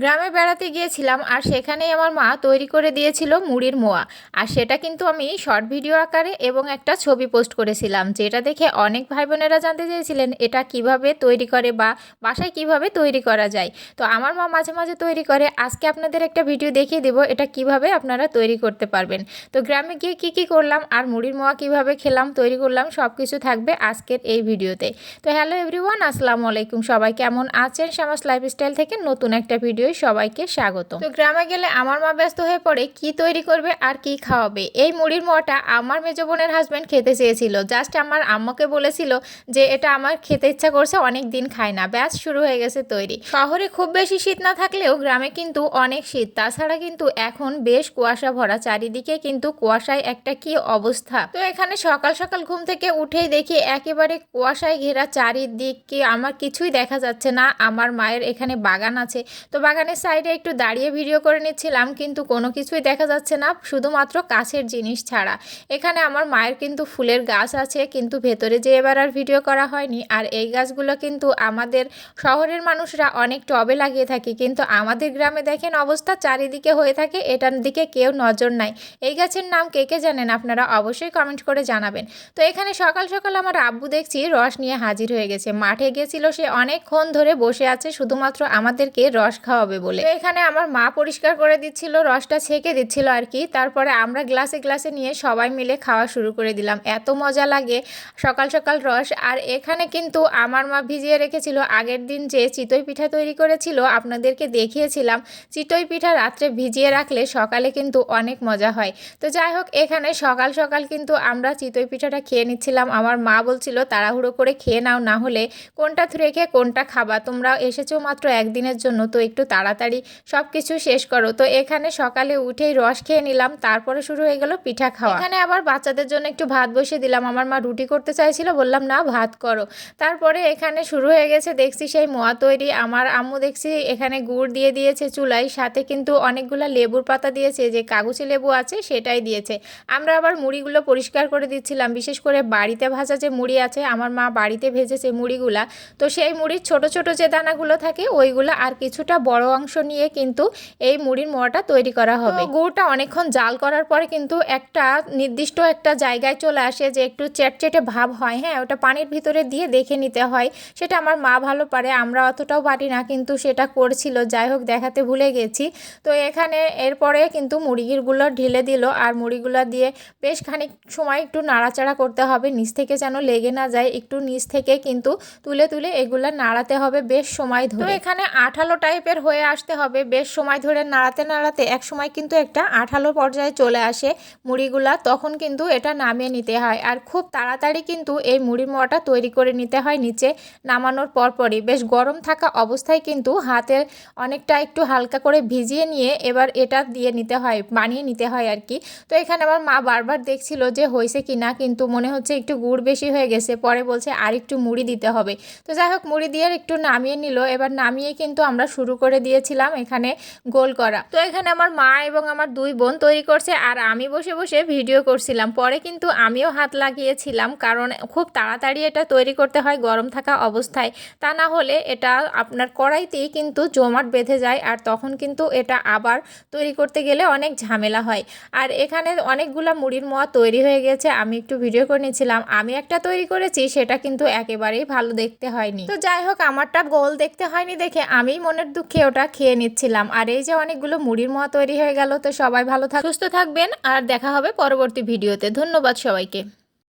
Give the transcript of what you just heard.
গ্রামে বেড়াতে গিয়েছিলাম আর সেখানেই আমার মা তৈরি করে দিয়েছিল মুড়ির মোয়া। আর সেটা কিন্তু আমি শর্ট ভিডিও আকারে এবং একটা ছবি পোস্ট করেছিলাম, যেটা দেখে অনেক ভাই বোনেরা জানতে চেয়েছিলেন, এটা কীভাবে তৈরি করে বা বাসায় কীভাবে তৈরি করা যায়। তো আমার মা মাঝে মাঝে তৈরি করে। আজকে আপনাদের একটা ভিডিও দেখিয়ে দেবো, এটা কীভাবে আপনারা তৈরি করতে পারবেন। তো গ্রামে গিয়ে কি কি করলাম, আর মুড়ির মোয়া কীভাবে খেলাম, তৈরি করলাম সব কিছু থাকবে আজকের এই ভিডিওতে। তো হ্যালো এভরিওয়ান, আসসালামু আলাইকুম। সবাই কেমন আছেন? শ্যামাস লাইফস্টাইল থেকে নতুন একটা ভিডিও সবাইকে স্বাগত তো গ্রামে গেলে আমার মা ব্যস্ত হয়ে পড়ে, কি তৈরি করবে আর কি খাওয়াবে? এই মুড়ির মোয়াটা আমার মেজো বোনের হাজব্যান্ড খেতে চেয়েছিল। জাস্ট আমার আম্মাকে বলেছিল যে, এটা আমার খেতে ইচ্ছা করছে, অনেক দিন খায় না। ব্যাস, শুরু হয়ে গেছে তৈরি। শহরে খুব বেশি শীত না থাকলেও গ্রামে কিন্তু অনেক শীত। তাছাড়া কিন্তু এখন বেশ কুয়াশা ভরা, চারিদিকে কিন্তু কুয়াশায় একটা কি অবস্থা। তো এখানে সকাল সকাল ঘুম থেকে উঠেই দেখি একেবারে কুয়াশায় ঘেরা চারিদিক কি আমার কিছুই দেখা যাচ্ছে না। আমার মায়ের এখানে বাগান আছে। তো বাগানের সাইডে একটু দাঁড়িয়ে ভিডিও করে নিচ্ছিলাম, কিন্তু কোনো কিছুই দেখা যাচ্ছে না, শুধুমাত্র কাছের জিনিস ছাড়া। এখানে আমার মায়ের কিন্তু ফুলের গাছ আছে, কিন্তু ভেতরে যে এবার আর ভিডিও করা হয়নি, আর এই গাছগুলো কিন্তু আমাদের শহরের মানুষরা অনেক টবে লাগিয়ে থাকে, কিন্তু আমাদের গ্রামে দেখেন অবস্থা চারিদিকে হয়ে থাকে, এটার দিকে কেউ নজর নাই। এই গাছের নাম কে কে জানেন? আপনারা অবশ্যই কমেন্ট করে জানাবেন। তো এখানে সকাল সকাল আমার আব্বু দেখছি রস নিয়ে হাজির হয়ে গেছে। মাঠে গেছিল সে অনেকক্ষণ ধরে বসে আছে, শুধুমাত্র আমাদেরকে রস খাওয়াবে। বলে। এখানে আমার মা পরিষ্কার করে দিচ্ছিল, রসটা ছেঁকে দিচ্ছিল আর কি। তারপরে আমরা গ্লাসে গ্লাসে নিয়ে সবাই মিলে খাওয়া শুরু করে দিলাম। এত মজা লাগে, সকাল সকাল রস। আর এখানে কিন্তু আমার মা ভিজিয়ে রেখেছিল। আগের দিন যে চিতই পিঠা তৈরি করেছিল, আপনাদেরকে দেখিয়েছিলাম। চিতই পিঠা রাত্রে ভিজিয়ে রাখলে সকালে কিন্তু অনেক মজা হয়। তো যাই হোক, এখানে সকাল সকাল কিন্তু আমরা চিতই পিঠাটা খেয়ে নিচ্ছিলাম। আমার মা বলছিল, তাড়াহুড়ো করে খেয়ে নাও, না হলে কোনটা রেখে কোনটা খাবা? তোমরা এসেছ মাত্র একদিনের জন্য, তো একটু তাড়াতাড়ি সব কিছু শেষ করো। তো এখানে সকালে উঠেই রস খেয়ে নিলাম, তারপরে শুরু হয়ে গেল পিঠা খাওয়া। এখানে আবার বাচ্চাদের জন্য একটু ভাত বসিয়ে দিলাম। আমার মা রুটি করতে চাইছিল, বললাম, না, ভাত করো। তারপরে এখানে শুরু হয়ে গেছে, দেখছি সেই মোয়া তৈরি। আমার আম্মু দেখছি এখানে গুড় দিয়ে দিয়েছে চুলাই সাথে কিন্তু অনেকগুলো লেবুর পাতা দিয়েছে, যে কাগজে লেবু আছে সেটাই দিয়েছে। আমরা আবার মুড়িগুলো পরিষ্কার করে দিচ্ছিলাম, বিশেষ করে বাড়িতে ভাজা যে মুড়ি আছে, আমার মা বাড়িতে ভেজেছে মুড়িগুলা। তো সেই মুড়ির ছোট ছোট যে দানাগুলো থাকে, ওইগুলো আর কিছুটা বড় অংশ নিয়ে কিন্তু এই মুড়ির মোয়াটা তৈরি করা হবে। গুড়টা অনেকক্ষণ জাল করার পরে কিন্তু একটা নির্দিষ্ট একটা জায়গায় চলে আসে যে একটু চেটচেটে ভাব হয় হ্যাঁ? ওটা পানির ভিতরে দিয়ে দেখে নিতে হয়। সেটা আমার মা ভালো পারে আমরা অতটাও পারি না কিন্তু সেটা করছিল। যাই হোক দেখাতে ভুলে গেছি। তো এখানে এরপরে কিন্তু মুড়িগুলো ঢেলে দিল আর মুড়িগুলো দিয়ে বেশ খানিক সময় একটু নাড়াচাড়া করতে হবে। নিচ থেকে যেন লেগে না যায় একটু নিচ থেকে কিন্তু তুলে তুলে এগুলো নাড়াতে হবে বেশ সময় ধরে। এখানে আঠালো টাইপের হয়ে আসতে হবে। বেশ সময় ধরে নাড়াতে নাড়াতে এক সময় কিন্তু একটা আঠালো পর্যায়ে চলে আসে মুড়িগুলা, তখন কিন্তু এটা নামিয়ে নিতে হয়। আর খুব তাড়াতাড়ি কিন্তু এই মুড়ির মোয়াটা তৈরি করে নিতে হয় নিচে নামানোর পরপরই। বেশ গরম থাকা অবস্থায় কিন্তু হাতে অনেকটা একটু হালকা করে ভিজিয়ে নিয়ে এবার এটা দিয়ে নিতে হয়, বানিয়ে নিতে হয় আর কি। তো এখানে আমার মা বারবার দেখছিল যে হয়েছে কি না কিন্তু মনে হচ্ছে একটু গুড় বেশি হয়ে গেছে। পরে বলছে, আর একটু মুড়ি দিতে হবে। তো যাই হোক, মুড়ি দিয়ে একটু নামিয়ে নিল। এবার নামিয়ে কিন্তু আমরা শুরু করে দিয়েছিলাম এখানে গোল করা। তো এখানে আমার মা এবং আমার দুই বোন তৈরি করছে আর আমি বসে বসে ভিডিও করছিলাম। পরে কিন্তু আমিও হাত লাগিয়েছিলাম কারণ খুব তাড়াতাড়ি এটা তৈরি করতে হয় গরম থাকা অবস্থায়। তা না হলে এটা আপনার কড়াইতেই কিন্তু জমাট বেঁধে যায় আর তখন কিন্তু এটা আবার তৈরি করতে গেলে অনেক ঝামেলা হয়। আর এখানে অনেকগুলা মুড়ির মোয়া তৈরি হয়ে গেছে, আমি একটু ভিডিও করে নিয়েছিলাম। আমি একটা তৈরি করেছি, সেটা কিন্তু একেবারেই ভালো দেখতে হয়নি। তো যাই হোক, আমারটা গোল দেখতে হয়নি দেখে আমি মনের দুঃখে ওটা খেয়ে নিচ্ছিলাম। আর এই যে অনেকগুলো মুড়ির মতো তৈরি হয়ে গেল, তো সবাই ভালো থাক সুস্থ থাকবেন। আর দেখা হবে পরবর্তী ভিডিওতে। ধন্যবাদ সবাইকে।